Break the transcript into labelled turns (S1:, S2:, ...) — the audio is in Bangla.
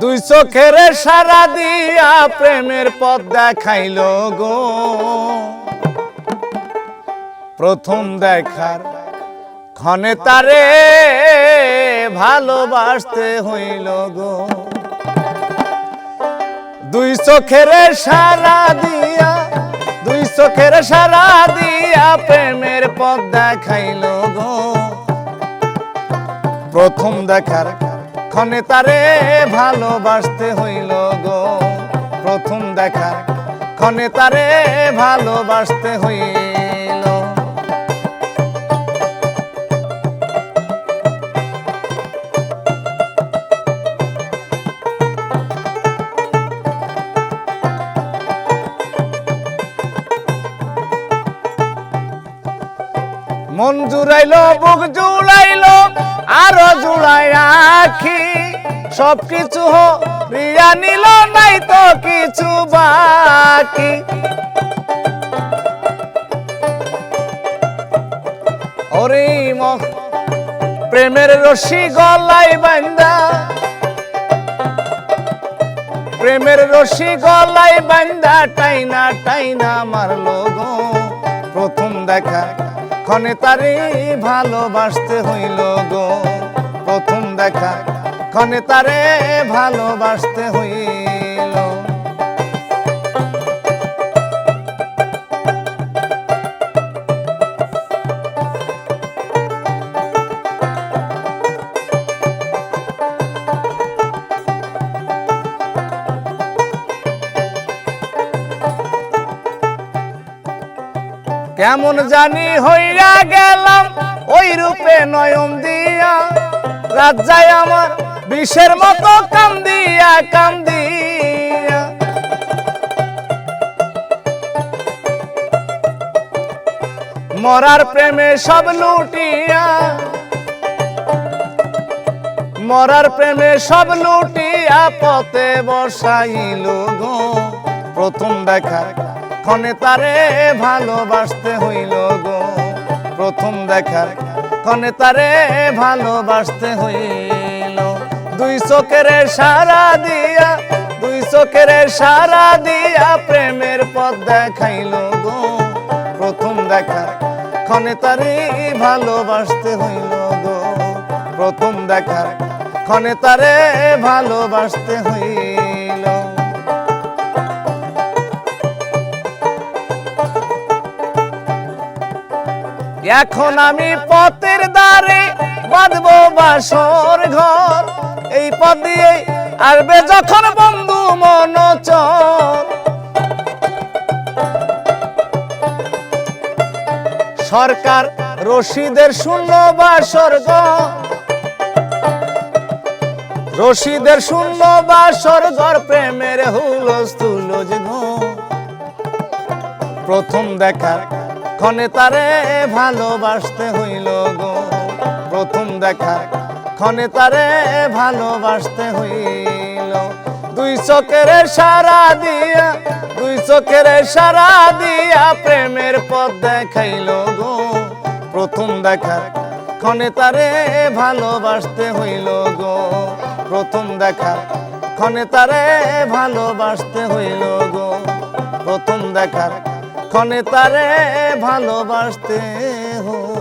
S1: দুই চোখের সারা দিয়া প্রেমের পথ দেখাইল গো। প্রথম দেখার ক্ষণে তারে ভালোবাসতে হইল গো। দুই চোখের সারা দিয়া, দুই চোখের সারা দিয়া প্রেমের পথ দেখাইল গো। প্রথম দেখার ক্ষণে তারে ভালোবাসতে হইল গো। প্রথম দেখা ক্ষণে তারে ভালোবাসতে হইল মন জুড়াইলো, বুক জুড়াইলো, আরও জুড়াই আখি সব কিছু রিয়া নিল, নাই তো কিছু বাকি। ওরে প্রেমের রশি গলাই বান্দা প্রেমের রশি গলাই বান্দা টাইনা টাইনা মারলো গো। প্রথম দেখা ক্ষণে তারে ভালোবাসতে হইল গো। প্রথম দেখা ক্ষণে তারে ভালোবাসতে হইল। কেমন জানি হইয়া গেলাম, ওই রূপে নয়ন দিয়া। রাত যায় আমার বিষের মতো কান্দিয়া দিয়া কাম দিয়া মরার প্রেমে সব লুটিয়া। মরার প্রেমে সব লুটিয়া, পথে বসাইল গো প্রথম দেখা ক্ষণে তারে ভালোবাসতে হইল গো। প্রথম দেখার ক্ষণে তারে ভালোবাসতে হইল। দুই চোখের সারা দিয়া, দুই চোখের সারা দিয়া প্রেমের পথ দেখাইল গো। প্রথম দেখা ক্ষণে তারে ভালোবাসতে হইল গো। প্রথম দেখার ক্ষণে তারে ভালোবাসতে হইল এখন আমি পথের দ্বারে বাঁধবো বাসর ঘর। এই পথ দিয়ে আসবে যখন বন্ধু মন সরকার রশিদের শূন্য বাসর ঘর। রশিদের শূন্য বাসর ঘর প্রেমের হুলস্থুল গো প্রথম দেখা ক্ষণে তারে ভালোবাসতে হইল গো। প্রথম দেখা ক্ষণে তারে ভালোবাসতে হইল। দুই চোখের সারা দিয়া, দুই চোখের সারা দিয়া প্রেমের পথ দেখাইল গো। প্রথম দেখা ক্ষণে তারে ভালোবাসতে হইল গো। প্রথম দেখা ক্ষণে তারে ভালোবাসতে হইল গো। প্রথম দেখার ক্ষণে তারে ভালোবাসতে হইল